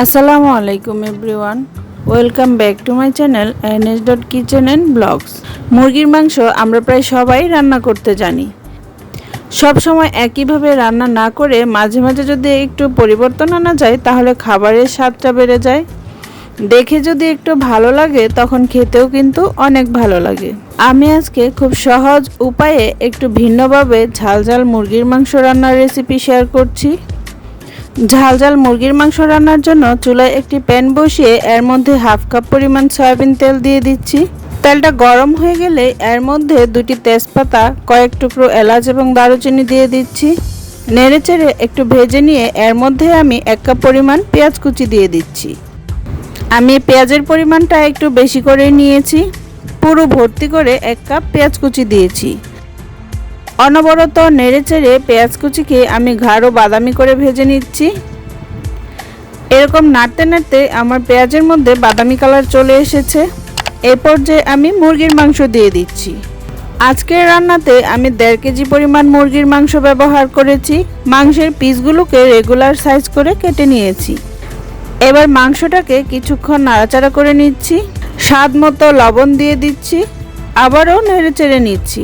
আসসালামু আলাইকুম everyone. Welcome back to my channel NS dot kitchen and blogs. মুরগির মাংস আমরা প্রায় সবাই রান্না করতে জানি। সব সময় একইভাবে রান্না না করে মাঝে মাঝে যদি একটু পরিবর্তন আনা যায়, তাহলে খাবারের স্বাদটা বেড়ে যায়। দেখে যদি একটু ভালো লাগে, তখন খেতেও কিন্তু অনেক ভালো লাগে। আমি আজকে খুব সহজ উপায়ে একটু ভিন্নভাবে ঝাল ঝাল মুরগির মাংস রান্নার রেসিপি শেয়ার করছি। ঝাল ঝাল মুরগির মাংস রান্নার জন্য চুলায় একটি প্যান বসিয়ে এর মধ্যে হাফ কাপ পরিমাণ সয়াবিন তেল দিয়ে দিচ্ছি। তেলটা গরম হয়ে গেলে এর মধ্যে দুটি তেজপাতা, কয়েক টুকরো এলাচ এবং দারুচিনি দিয়ে দিচ্ছি। নেড়ে চেড়ে একটু ভেজে নিয়ে এর মধ্যে আমি এক কাপ পরিমাণ পেঁয়াজ কুচি দিয়ে দিচ্ছি। আমি পেঁয়াজের পরিমাণটা একটু বেশি করে নিয়েছি। পুরো ভর্তি করে এক কাপ পেঁয়াজ কুচি দিয়েছি। অনবরত নেড়ে চেড়ে পেঁয়াজ কুচিকে আমি ঘাড়ো বাদামি করে ভেজে নিচ্ছি। এরকম নাড়তে নাড়তে আমার পেঁয়াজের মধ্যে বাদামি কালার চলে এসেছে। এরপর যে আমি মুরগির মাংস দিয়ে দিচ্ছি। আজকের রান্নাতে আমি দেড় কেজি পরিমাণ মুরগির মাংস ব্যবহার করেছি। মাংসের পিসগুলোকে রেগুলার সাইজ করে কেটে নিয়েছি। এবার মাংসটাকে কিছুক্ষণ নাড়াচাড়া করে নিচ্ছি। স্বাদ মতো লবণ দিয়ে দিচ্ছি। আবারও নেড়ে চেড়ে নিচ্ছি।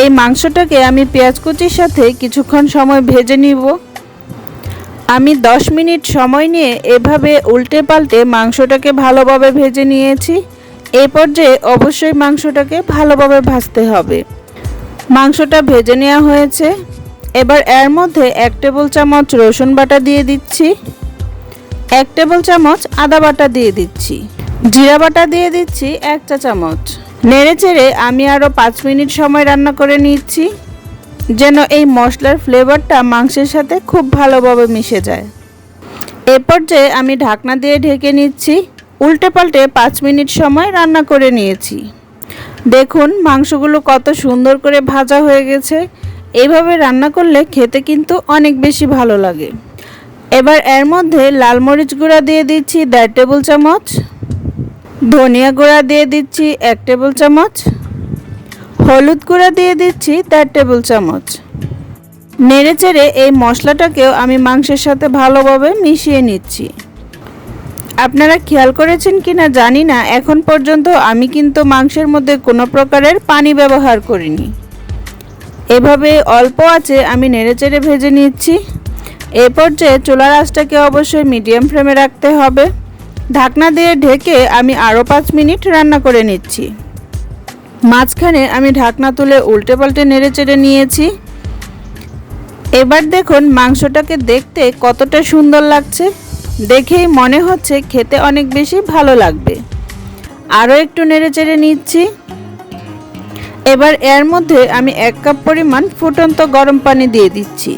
এই মাংসটাকে আমি পেঁয়াজ কুচির সাথে কিছুক্ষণ সময় ভেজে নিব। আমি 10 মিনিট সময় নিয়ে এভাবে উল্টে পাল্টে মাংসটাকে ভালোভাবে ভেজে নিয়েছি। এই পর্যায়ে অবশ্যই মাংসটাকে ভালোভাবে ভাজতে হবে। মাংসটা ভেজে নেওয়া হয়েছে। এবার এর মধ্যে এক টেবিল চামচ রসুন বাটা দিয়ে দিচ্ছি। এক টেবিল চামচ আদা বাটা দিয়ে দিচ্ছি। জিরা বাটা দিয়ে দিচ্ছি এক চা চামচ। নেড়ে চেড়ে আমি আরও পাঁচ মিনিট সময় রান্না করে নিচ্ছি, যেন এই মশলার ফ্লেভারটা মাংসের সাথে খুব ভালোভাবে মিশে যায়। এ পর্যায়ে আমি ঢাকনা দিয়ে ঢেকে নিচ্ছি, উল্টে পাল্টে পাঁচ মিনিট সময় রান্না করে নিয়েছি। দেখুন, মাংসগুলো কত সুন্দর করে ভাজা হয়ে গেছে। এইভাবে রান্না করলে খেতে কিন্তু অনেক বেশি ভালো লাগে। এবার এর মধ্যে লাল মরিচ গুঁড়া দিয়ে দিচ্ছি দেড় টেবিল চামচ। ধনিয়া গুঁড়া দিয়ে দিচ্ছি এক টেবিল চামচ। হলুদ গুঁড়া দিয়ে দিচ্ছি দেড় টেবিল চামচ। নেড়ে চেড়ে এই মশলাটাকেও আমি মাংসের সাথে ভালোভাবে মিশিয়ে নিচ্ছি। আপনারা খেয়াল করেছেন কি না জানি না, এখন পর্যন্ত আমি কিন্তু মাংসের মধ্যে কোনো প্রকারের পানি ব্যবহার করিনি। এভাবে অল্প আছে আমি নেড়ে চেড়ে ভেজে নিচ্ছি। এ পর্যায়ে চুলার আঁচটাকে অবশ্যই মিডিয়াম ফ্লেমে রাখতে হবে। ঢাকনা দিয়ে ঢেকে আমি আরও পাঁচ মিনিট রান্না করে নিচ্ছি। মাঝখানে আমি ঢাকনা তুলে উল্টে পাল্টে নেড়ে চেড়ে নিয়েছি। এবার দেখুন মাংসটাকে দেখতে কতটা সুন্দর লাগছে। দেখেই মনে হচ্ছে খেতে অনেক বেশি ভালো লাগবে। আরও একটু নেড়ে চেড়ে নিচ্ছি। এবার এর মধ্যে আমি এক কাপ পরিমাণ ফুটন্ত গরম পানি দিয়ে দিচ্ছি।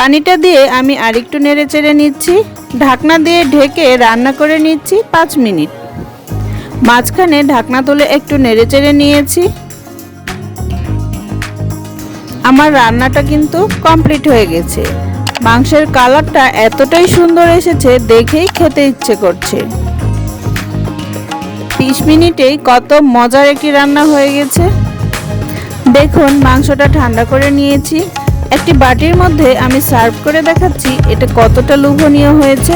পানিটা দিয়ে আমি আরেকটু নেড়ে চেড়ে নিচ্ছি। ঢাকনা দিয়ে ঢেকে রান্না করে নিচ্ছি পাঁচ মিনিট। মাঝখানে ঢাকনা তুলে একটু নেড়ে চেড়ে নিয়েছি। আমার রান্নাটা কিন্তু কমপ্লিট হয়ে গেছে। মাংসের কালারটা এতটাই সুন্দর এসেছে, দেখেই খেতে ইচ্ছে করছে। বিশ মিনিটেই কত মজার একটি রান্না হয়ে গেছে। দেখুন, মাংসটা ঠান্ডা করে নিয়েছি। একটি বাটির মধ্যে আমি সার্ভ করে দেখাচ্ছি এটা কতটা লোভনীয় হয়েছে।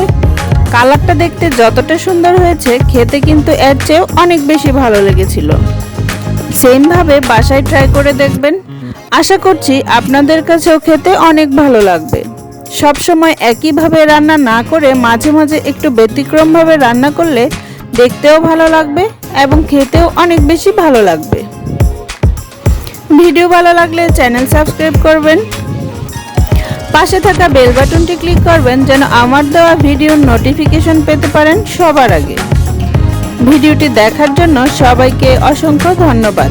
কালারটা দেখতে যতটা সুন্দর হয়েছে, খেতে কিন্তু এর চেয়েও অনেক বেশি ভালো লেগেছিল। সেমভাবে বাসায় ট্রাই করে দেখবেন। আশা করছি আপনাদের কাছেও খেতে অনেক ভালো লাগবে। সব সময় একইভাবে রান্না না করে মাঝে মাঝে একটু ব্যতিক্রমভাবে রান্না করলে দেখতেও ভালো লাগবে এবং খেতেও অনেক বেশি ভালো লাগবে। ভিডিও ভালো লাগলে চ্যানেল সাবস্ক্রাইব করবেন। পাশে থাকা বেল বাটনটি ক্লিক করবেন যেন আমার দেওয়া ভিডিওর নোটিফিকেশন পেতে পারেন সবার আগে। ভিডিওটি দেখার জন্য সবাইকে অসংখ্য ধন্যবাদ।